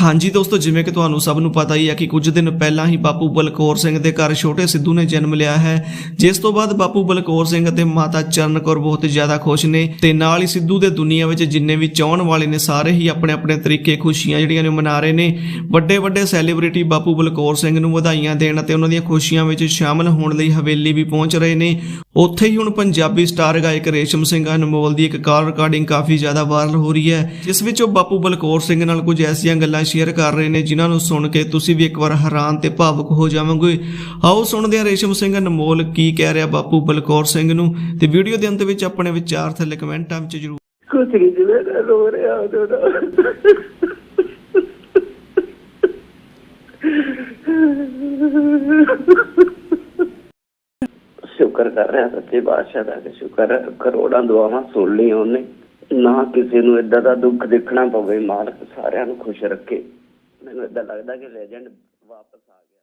ਹਾਂਜੀ ਦੋਸਤੋ, ਜਿਵੇਂ ਕਿ ਤੁਹਾਨੂੰ ਸਭ ਨੂੰ ਪਤਾ ਹੀ ਹੈ ਕਿ ਕੁਝ ਦਿਨ ਪਹਿਲਾਂ ਹੀ ਬਾਪੂ ਬਲਕੌਰ ਸਿੰਘ ਦੇ ਘਰ ਛੋਟੇ ਸਿੱਧੂ ਨੇ ਜਨਮ ਲਿਆ ਹੈ। ਜਿਸ ਤੋਂ ਬਾਅਦ ਬਾਪੂ ਬਲਕੌਰ ਸਿੰਘ ਅਤੇ ਮਾਤਾ ਚਰਨ ਕੌਰ ਬਹੁਤ ਜ਼ਿਆਦਾ ਖੁਸ਼ ਨੇ ਤੇ ਨਾਲ ਹੀ ਸਿੱਧੂ ਦੇ ਦੁਨੀਆ ਵਿੱਚ ਜਿੰਨੇ ਵੀ ਚਾਹਣ ਵਾਲੇ ਨੇ, ਸਾਰੇ ਹੀ ਆਪਣੇ ਆਪਣੇ ਤਰੀਕੇ ਖੁਸ਼ੀਆਂ ਜਿਹੜੀਆਂ ਨੇ ਮਨਾ ਰਹੇ ਨੇ। ਵੱਡੇ ਵੱਡੇ ਸੈਲੀਬ੍ਰਿਟੀ ਬਾਪੂ ਬਲਕੌਰ ਸਿੰਘ ਨੂੰ ਵਧਾਈਆਂ ਦੇਣ ਅਤੇ ਉਹਨਾਂ ਦੀਆਂ ਖੁਸ਼ੀਆਂ ਵਿੱਚ ਸ਼ਾਮਲ ਹੋਣ ਲਈ ਹਵੇਲੀ ਵੀ ਪਹੁੰਚ ਰਹੇ ਨੇ। ਉੱਥੇ ਹੀ ਹੁਣ ਪੰਜਾਬੀ ਸਟਾਰ ਗਾਇਕ ਰੇਸ਼ਮ ਸਿੰਘ ਅਨਮੋਲ ਦੀ ਇੱਕ ਕਾਲ ਰਿਕਾਰਡਿੰਗ ਕਾਫੀ ਜ਼ਿਆਦਾ ਵਾਇਰਲ ਹੋ ਰਹੀ ਹੈ, ਜਿਸ ਵਿੱਚ ਉਹ ਬਾਪੂ ਬਲਕੌਰ ਸਿੰਘ ਨਾਲ ਕੁਝ ਐਸੀਆਂ ਗੱਲਾਂ ਸ਼ੇਅਰ ਕਰ ਰਹੇ ਨੇ ਜਿਨ੍ਹਾਂ ਨੂੰ ਸੁਣ ਕੇ ਤੁਸੀਂ ਵੀ ਇੱਕ ਵਾਰ ਹੈਰਾਨ ਤੇ ਭਾਵੁਕ ਹੋ ਜਾਵੋਗੇ। ਆਓ ਸੁਣਦੇ ਹਾਂ ਰੇਸ਼ਮ ਸਿੰਘ ਅਨਮੋਲ ਕੀ ਕਹਿ ਰਿਹਾ ਬਾਪੂ ਬਲਕੌਰ ਸਿੰਘ ਨੂੰ ਤੇ ਵੀਡੀਓ ਦੇ ਅੰਤ ਵਿੱਚ ਆਪਣੇ ਵਿਚਾਰ ਥੱਲੇ ਕਮੈਂਟਾਂ ਵਿੱਚ ਜ਼ਰੂਰ। ਕੁਛ ਨਹੀਂ ਜਿਵੇਂ ਮੈਂ ਰੋ ਰਿਹਾ ਉਦੋਂ ਦਾ ਸ਼ੁਕਰ ਕਰ ਰਿਹਾ ਸੱਚੇ ਬਾਦਸ਼ਾਹ ਦਾ ਕਿ ਸ਼ੁਕਰ ਕਰੋੜਾਂ ਦੁਆਵਾਂ ਸੁਣ ਲਈਆਂ ਉਹਨੇ। ਨਾ ਕਿਸੇ ਨੂੰ ਇਦਾਂ ਦਾ ਦੁੱਖ ਦੇਖਣਾ ਪਵੇ, ਮਾਲਕ ਸਾਰਿਆਂ ਨੂੰ ਖੁਸ਼ ਰੱਖੇ। ਮੈਨੂੰ ਇਦਾਂ ਲੱਗਦਾ ਕਿ ਲੈਜੈਂਡ ਵਾਪਸ ਆ ਗਿਆ।